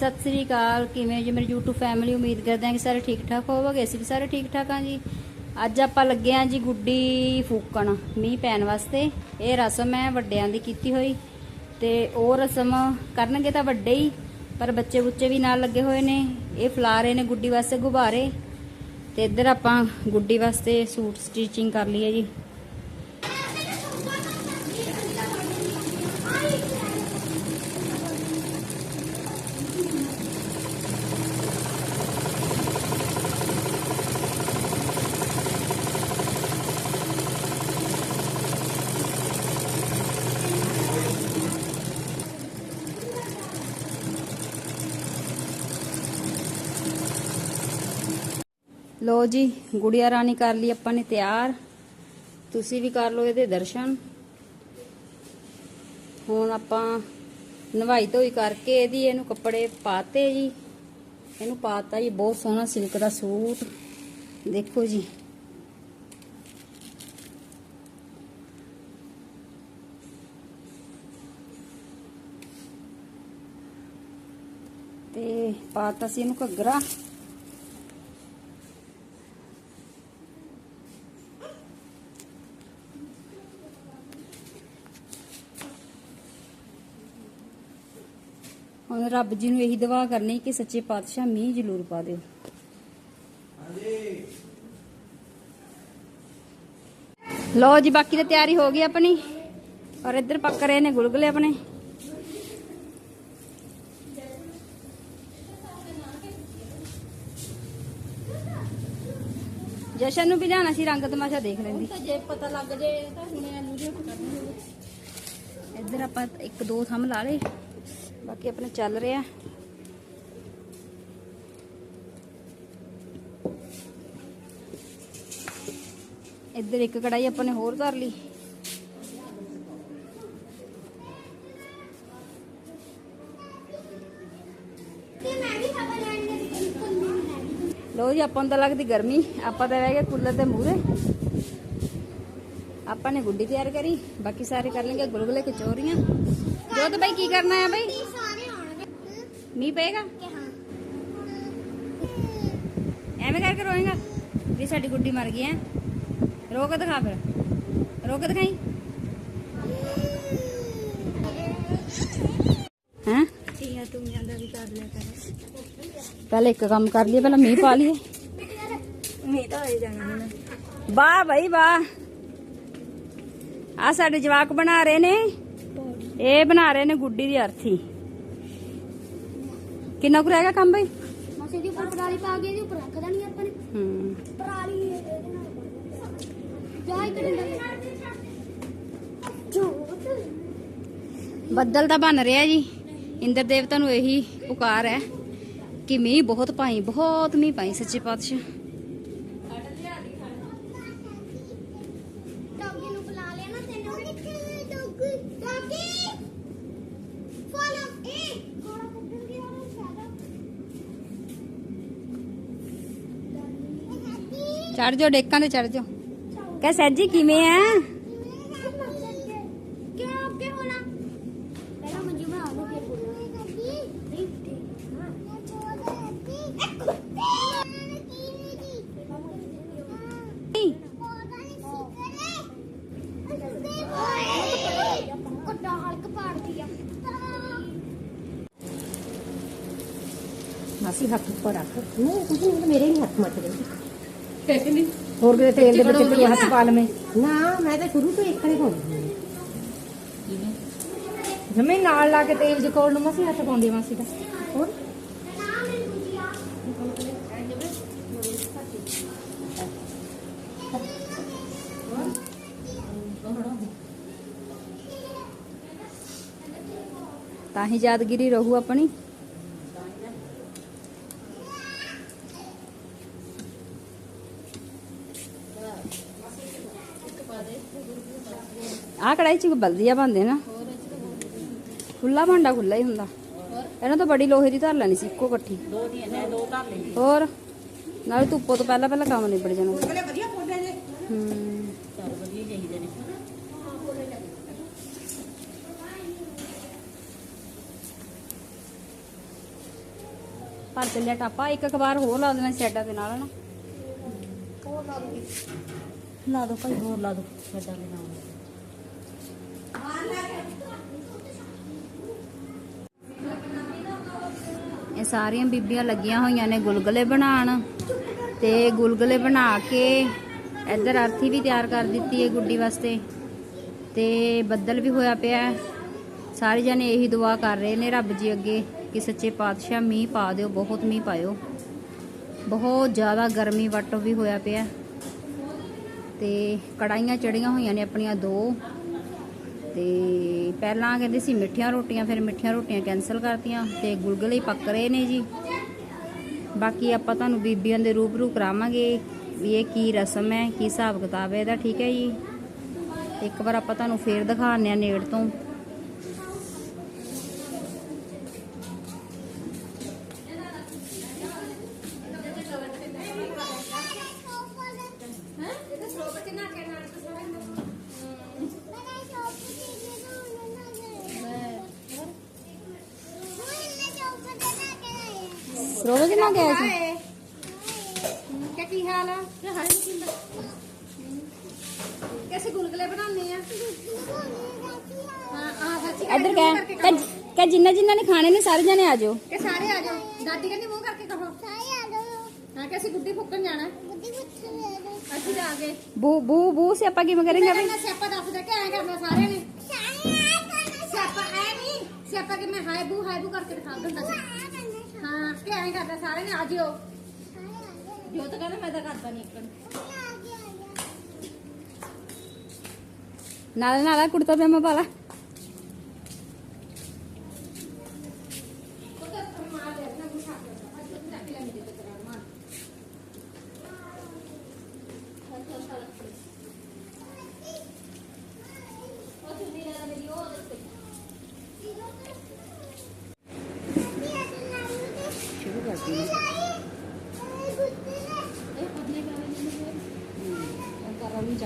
ਸਤਿ ਸ੍ਰੀ ਅਕਾਲ, ਕਿਵੇਂ ਜੀ? ਮੇਰੀ YouTube ਫੈਮਿਲੀ ਉਮੀਦ ਕਰਦੇ ਹਾਂ ਕਿ ਸਾਰੇ ਠੀਕ ਠਾਕ ਹੋਵੋਗੇ। ਅਸੀਂ ਵੀ ਸਾਰੇ ਠੀਕ ਠਾਕ ਹਾਂ ਜੀ। ਅੱਜ ਆਪਾਂ ਲੱਗੇ ਹਾਂ ਜੀ ਗੁੱਡੀ ਫੂਕਣ, ਮੀਂਹ ਪੈਣ ਵਾਸਤੇ। ਇਹ ਰਸਮ ਹੈ ਵੱਡਿਆਂ ਦੀ ਕੀਤੀ ਹੋਈ। ਤੇ ਉਹ ਰਸਮ ਕਰਨਗੇ ਤਾਂ ਵੱਡੇ ਹੀ, ਪਰ ਬੱਚੇ ਬੁੱਚੇ ਵੀ ਨਾਲ ਲੱਗੇ ਹੋਏ ਨੇ। ਇਹ ਫਲਾ ਰਹੇ ਨੇ ਗੁੱਡੀ ਵਾਸਤੇ ਗੁਬਾਰੇ। ਤੇ ਇੱਧਰ ਆਪਾਂ ਗੁੱਡੀ ਵਾਸਤੇ ਸੂਟ ਸਟਿਚਿੰਗ ਕਰ ਲਈ ਹੈ ਜੀ। ਲੋ ਜੀ, ਗੁੜੀਆ ਰਾਣੀ ਕਰ ਲਈ ਆਪਾਂ ਨੇ ਤਿਆਰ। ਤੁਸੀਂ ਵੀ ਕਰ ਲਓ ਇਹਦੇ ਦਰਸ਼ਨ। ਹੁਣ ਆਪਾਂ ਨਵਾਈ ਧੋਈ ਕਰਕੇ ਇਹਦੀ ਇਹਨੂੰ ਕੱਪੜੇ ਪਾਤੇ ਜੀ। ਇਹਨੂੰ ਪਾਤਾ ਜੀ, ਬਹੁਤ ਸੋਹਣਾ ਸਿਲਕ ਦਾ ਸੂਟ। ਦੇਖੋ ਜੀ। ਤੇ ਪਾਤਾ ਸੀ ਇਹਨੂੰ ਘੱਗਰਾ ਹੁਣ ਰੱਬ ਜੀ ਨੂੰ ਇਹੀ ਦੁਆ ਕਰਨੀ ਕਿ ਸੱਚੇ ਪਾਤਸ਼ਾਹ ਮੀਂਹ ਜ਼ਰੂਰ ਪਾ ਦਿਓ। ਲੋ ਜੀ, ਬਾਕੀ ਤਾਂ ਤਿਆਰੀ ਹੋ ਗਈ ਆਪਣੀ। ਔਰ ਇੱਧਰ ਪੱਕ ਰਹੇ ਨੇ ਗੁਲਗੁਲੇ ਆਪਣੇ। ਜਸ਼ਨ ਨੂੰ ਵੀ ਜਾਣਾ ਸੀ ਰੰਗ ਤਮਾਸ਼ਾ ਦੇਖ ਲੈਂਦੀ। ਜੇ ਪਤਾ ਲੱਗ ਜੇ ਤਾਂ ਹੁਣੇ ਦੇ ਕਰਨੇ ਇੱਧਰ ਆਪਾਂ ਇੱਕ ਦੋ ਥੰਮ ਲਾ ਲਏ ਬਾਕੀ ਆਪਣੇ ਚੱਲ ਰਿਹਾ ਇੱਧਰ ਇੱਕ ਕੜਾਈ ਆਪਾਂ ਨੇ ਹੋਰ ਧਰ ਲਈ ਤੇ ਮੈਂ ਵੀ ਖਬਰ ਲੈਣੀ ਹੈ ਲੋ ਜੀ ਆਪਾਂ ਨੂੰ ਤਾਂ ਲੱਗਦੀ ਗਰਮੀ। ਆਪਾਂ ਤਾਂ ਬਹਿ ਗਏ ਕੂਲਰ ਦੇ ਮੂਹਰੇ। ਆਪਾਂ ਨੇ ਗੁੱਡੀ ਤਿਆਰ ਕਰੀ ਬਾਕੀ ਸਾਰੇ ਕਰ ਲੈਣਗੇ ਗੁਲਗੁਲੇ ਕਚੋਰੀਆਂ ਜੋਤ ਬਾਈ ਕੀ ਕਰਨਾ ਹੈ ਬਾਈ? ਮੀਂਹ ਪਏਗਾ? ਕਿ ਹਾਂ। ਐਵੇਂ ਕਰਕੇ ਰੋਏਗਾ ਵੀ ਸਾਡੀ ਗੁੱਡੀ ਮਰ ਗਈ ਐ ਰੋ ਕੇ ਦਿਖਾ ਫਿਰ। ਰੋ ਕੇ ਦਿਖਾਈ। ਹੈਂ? ਤੀਆਂ ਤੂੰ ਜਾਂਦਾ ਵੀ ਕਰ ਲਿਆ ਕਰ। ਪਹਿਲੇ ਇੱਕ ਕੰਮ ਕਰ ਲਈਏ ਪਹਿਲਾਂ ਮੀਂਹ ਪਾ ਲਈਏ ਮੈਂ ਤਾਂ ਹੋਏ ਜਾਣਾ ਹੁਣ ਵਾਹ ਭਾਈ ਵਾਹ ਆ ਸਾਡੇ ਜਵਾਕ ਬਣਾ ਰਹੇ ਨੇ ਇਹ ਬਣਾ ਰਹੇ ਨੇ ਗੁੱਡੀ ਦੀ ਅਰਥੀ ਕਿੰਨਾ ਕੁ ਰਹਿ ਗਿਆ ਕੰਮ ਬਈ ਮਾਸੀ ਦੀ ਉੱਪਰ ਪਰਾਲੀ ਪਾ ਕੇ ਇਹਦੇ ਉੱਪਰ ਰੱਖ ਦੇਣੀ ਆਪਾਂ ਨੇ ਹੂੰ ਪਰਾਲੀ ਇਹਦੇ ਨਾਲ ਜਾ ਇੱਕ ਡੰਡਾ ਜੋਤ ਬੱਦਲ ਤਾਂ ਬਣ ਰਿਹਾ ਜੀ ਇੰਦਰ ਦੇਵਤਾ ਨੂੰ ਇਹੀ ਪੁਕਾਰ ਹੈ ਕਿ ਮੀਂਹ ਬਹੁਤ ਪਾਈ ਬਹੁਤ ਮੀਂਹ ਪਾਈ ਸੱਚੇ ਪਾਤਸ਼ਾਹ ਡੌਗੀ ਨੂੰ ਬੁਲਾ ਲਿਆ ਨਾ ਤੈਨੂੰ ਡੌਗੀ ਡੌਗੀ ਫੋਲੋ ਏ ਕੋੜਾ ਕੱਢਣ ਦੀ ਉਹਨੂੰ ਫਾਇਦਾ ਚੜ ਜਾਓ ਡੇਕਾਂ ਤੇ ਚੜ ਜਾਓ ਕਹ ਸੈਜੀ ਕਿਵੇਂ ਆ ਕਿਉਂ ਅੱਗੇ ਹੋਣਾ ਪਹਿਲਾਂ ਮੰਜੀ ਬਣਾ ਲਓ ਫਿਰ ਬੋਲਣਾ ਕੁੱਟਾ ਹਲਕ ਪਾੜਦੀ ਆ ਮਾਸੀ ਹੱਥ ਉੱਪਰ ਰੱਖ ਨਹੀਂ ਕੁਝ ਨਹੀਂ ਮੇਰੇ ਹੀ ਹੱਥ ਮੱਚ ਰਹੇ ਹੋਰ ਕਿਤੇ ਤੇਲ ਦੇ ਵਿੱਚ ਤੂੰ ਹੱਥ ਪਾ ਲਵੇਂ। ਨਾ ਮੈਂ ਤਾਂ ਸ਼ੁਰੂ ਤੋਂ ਇੱਕ ਹੀ ਪਾਉਂਦੀ ਜਮੇ ਨਾਲ ਲਾ ਕੇ ਤੇਲ ਜਕੋੜ ਨੂੰ ਮਾਸੀ ਹੱਥ ਪਾਉਂਦੀ ਮਾਸੀ ਦਾ। ਹੋਰ? ਤਾਂ ਹੀ ਯਾਦਗਿਰੀ ਰਹੂ ਆਪਣੀ। ਆ ਕੜਾਈ ਚ ਬਲਦੀਆ ਬਣਦੇ ਨਾ? ਖੁੱਲਾ ਭਾਂਡਾ ਖੁੱਲਾ ਹੀ ਹੁੰਦਾ। ਇਹਨਾਂ ਤਾਂ ਬੜੀ ਲੋਹੇ ਦੀ ਧਰ ਲੈਣੀ ਸੀ ਇੱਕੋ ਇਕੱਠੀ। ਦੋ ਦੋ ਧਰ ਹੋਰ? ਨਾਲੇ ਧੁੱਪੋ ਤੋਂ ਪਹਿਲਾਂ ਪਹਿਲਾਂ ਕੰਮ ਨਿਬੜ ਜਾਣਾ। ਹੂੰ। ਭਰ ਚੱਲਿਆ ਟਾਪਾ। ਇੱਕ ਅਖਬਾਰ ਹੋਰ ਲਾ ਦੇਣਾ ਸਾਈਡਾਂ ਦੇ ਨਾਲ ਨਾ ਲਾ ਦੋ ਭਾਈ ਹੋਰ ਲਾ ਦੋ ਸਾਈਡਾਂ ਦੇ ਨਾਲ। ਇਹ ਸਾਰੀਆਂ ਬੀਬੀਆਂ ਲੱਗੀਆਂ ਹੋਈਆਂ ਨੇ ਗੁਲਗੁਲੇ ਬਣਾਉਣ ਤੇ ਗੁਲਗੁਲੇ ਬਣਾ ਕੇ ਇੱਧਰ ਅਰਥੀ ਵੀ ਤਿਆਰ ਕਰ ਦਿੱਤੀ ਹੈ ਗੁੱਡੀ ਵਾਸਤੇ ਤੇ ਬੱਦਲ ਵੀ ਹੋਇਆ ਪਿਆ ਸਾਰੇ ਜਣੇ ਇਹੀ ਦੁਆ ਕਰ ਰਹੇ ਨੇ ਰੱਬ ਜੀ ਅੱਗੇ ਕਿ ਸੱਚੇ ਪਾਤਸ਼ਾਹ ਮੀਂਹ ਪਾ ਦਿਓ, ਬਹੁਤ ਮੀਂਹ ਪਾਇਓ। ਬਹੁਤ ਜ਼ਿਆਦਾ ਗਰਮੀ ਵੱਟ ਵੀ ਹੋਇਆ ਪਿਆ ਤੇ ਕੜਾਈਆਂ ਚੜੀਆਂ ਹੋਈਆਂ ਨੇ ਆਪਣੀਆਂ ਦੋ। ਤੇ ਪਹਿਲਾਂ ਕਹਿੰਦੇ ਸੀ ਮਿੱਠੀਆਂ ਰੋਟੀਆਂ, ਫਿਰ ਮਿੱਠੀਆਂ ਰੋਟੀਆਂ ਕੈਨਸਲ ਕਰਤੀਆਂ ਤੇ ਗੁਲਗੁਲੇ ਹੀ ਪੱਕ ਰਹੇ ਨੇ ਜੀ। ਬਾਕੀ ਆਪਾਂ ਤੁਹਾਨੂੰ ਬੀਬੀਆਂ ਦੇ ਰੂਬਰੂ ਕਰਾਵਾਂਗੇ ਵੀ ਇਹ ਕੀ ਰਸਮ ਹੈ, ਕੀ ਹਿਸਾਬ ਕਿਤਾਬ ਹੈ ਇਹਦਾ, ਠੀਕ ਹੈ ਜੀ। ਇੱਕ ਵਾਰ ਆਪਾਂ ਤੁਹਾਨੂੰ ਫੇਰ ਦਿਖਾਉਂਦੇ ਆ ਨੇੜ ਤੋਂ। ਰੋਵੇ ਕਿੰਨਾ ਗਿਆ ਸੀ? ਕੀ ਹਾਲ ਆ? ਕਿਸੇ ਗੁਲਗਲੇ ਬਣਾਉਣੇ ਆ? ਹਾਂ ਆ ਸੱਚੀ ਇੱਧਰ ਕਹਿ ਕਹਿ ਜਿੰਨਾ ਜਿੰਨਾ ਨੇ ਖਾਣੇ ਨੇ ਸਾਰੇ ਜਣੇ ਆ ਕਿ ਸਾਰੇ ਆ ਦਾਦੀ ਕਹਿੰਦੀ ਮੂੰਹ ਕਰਕੇ ਕਹੋ। ਹਾਂ ਕਿ ਅਸੀਂ ਗੁੱਡੀ ਫੁੱਕਣ ਜਾਣਾ। ਅਸੀਂ ਜਾ ਕੇ ਬੂ ਬੂ ਬੂ ਸੇ ਆਪਾਂ ਕਿਵੇਂ ਕਰਾਂਗੇ ਅਭੀ ਕਹਿੰਦਾ ਸਿਆਪਾ ਦੱਸ ਦੇ ਕਿ ਐਂ ਕਰਨਾ ਸਾਰਿਆਂ ਨੇ। ਸਿਆਪਾ ਐ ਨਹੀਂ। ਸਿਆਪਾ ਕਿ ਮੈਂ ਹਾਈ ਬੂ ਹਾਈ ਬੂ ਕਰਕੇ ਦਿਖਾ ਦਿੰਦਾ ਸੀ। ਹਾਂ ਕਿ ਐਂ ਕਰਦਾ ਸਾਰਿਆਂ ਨੇ ਆ ਜਿਓ ਜੋ ਤਾਂ ਕਹਿੰਦਾ ਮੈਂ ਤਾਂ ਕਰਦਾ ਨਹੀਂ ਇੱਕ ਨਾਲ ਨਾਲ ਕੁੜਤਾ ਪਜਾਮਾ ਪਾ ਲਾ ਸ਼ੁਰੂ ਕਰਦੀ ਹਾਂ ਉਹ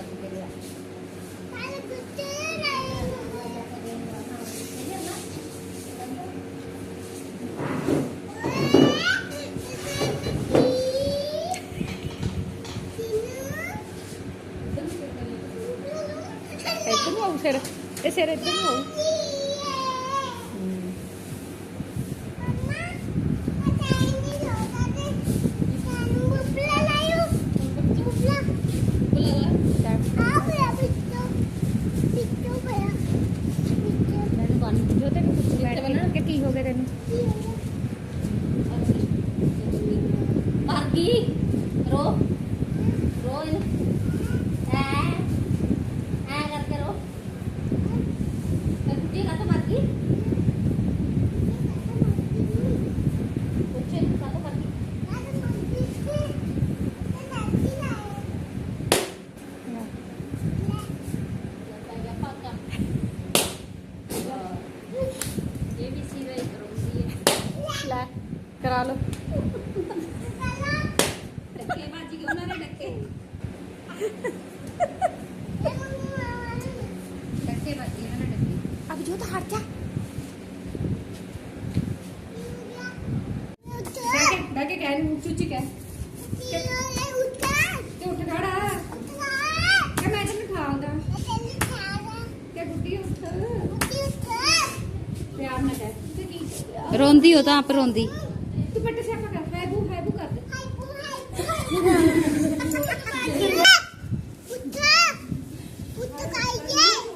ਕਰ ਰਹੀ ਚੱਕ ਕੇ ਖਾਉਂਦਾ ਕਿ ਗੁੱਡੀ ਉੱਠ ਪਿਆਰ ਨਾਲ ਕਹਿ ਤੇ ਕੀ ਰੋਂਦੀ ਹੋ ਤਾਂ ਆਪ ਰੋਂਦੀ ਤੂੰ ਬੱਟੇ ਸਿਆਪਾ ਕਰ ਕਰ ਦੇ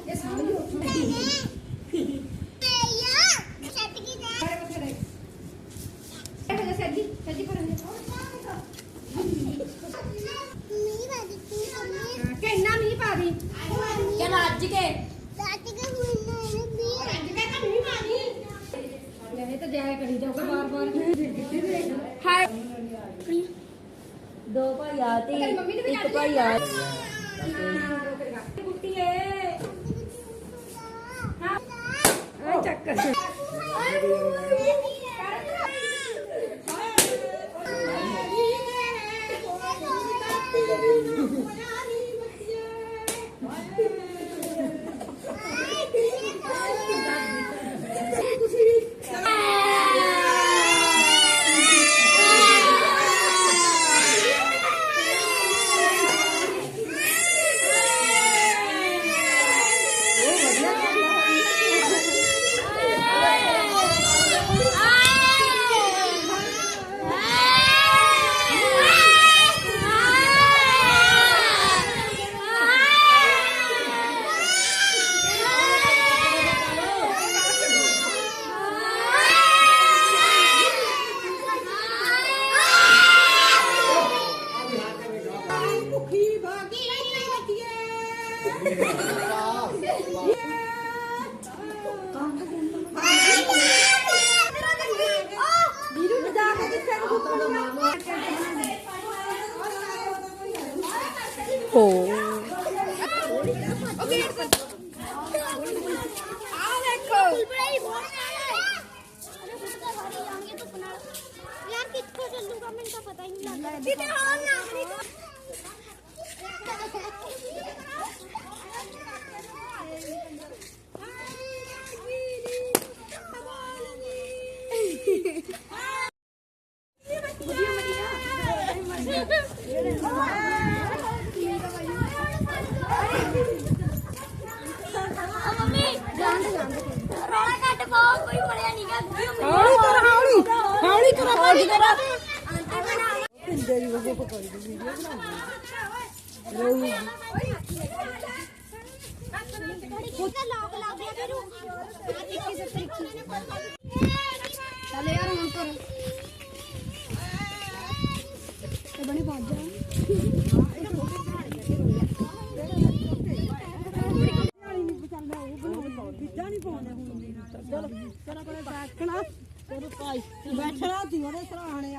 ਇਹ ਸਾਹਮਣੇ ਉੱਠ ਖੜੇ ਬਥੇਰੇ ਇਹ ਹੋ ਸੱਜੀ ਸੱਜੀ ਪਰ ਕਿ ਇੰਨਾ ਮੀਂਹ ਪਾ ਦੀ ਚਲ ਅੱਜ ਕੇ। ਇਹ ਤਾਂ ਜਾਇਆ ਕਰੀ ਜਾਊਗਾ ਬਾਰ ਬਾਰ ਹਾਏ। ਦੋ ਭਾਈ ਆ ਤੇ ਨੇ ਇੱਕ ਭਾਈ ਆ। ਕੁੱਤੀ ਏ ਹਾਂ ਚੱਕ। ਵੀਰੂ ਵਜਾ ਕੇ ਕਿੱਥੇ ਨੂੰ ਹੋ ਆ ਦੇਖੋ ਯਾਰ ਕਿੱਥੋਂ ਚੱਲੂਗਾ ਮੈਨੂੰ ਤਾਂ ਪਤਾ ਹੀ। ਨਹੀਂ ਲੱਗਦਾ ਕਿਤੇ ਹੋਰ ਨਾ ਮੰਮੀ ਜਾਂਦੇ ਜਾਂਦੇ ਰੋਣਾ ਕੱਟ ਪਾਓ ਕੋਈ ਮਰਿਆ ਨਹੀਂ ਗਾ ਹੌਲੀ ਕਰ ਹੌਲੀ ਹੌਲੀ ਕਰ ਹੌਲੀ ਕਰ ਲੋਕ ਲੱਗ ਗਿਆ ਵੀਰੂ ਚੱਲ ਯਾਰ ਹੁਣ ਕਰ ਤੇ ਬਣੀ ਪਹੁੰਚ ਜਾ ਬੈਠਣਾ ਸੀ ਉਹਦੇ ਸਰਾਣੇ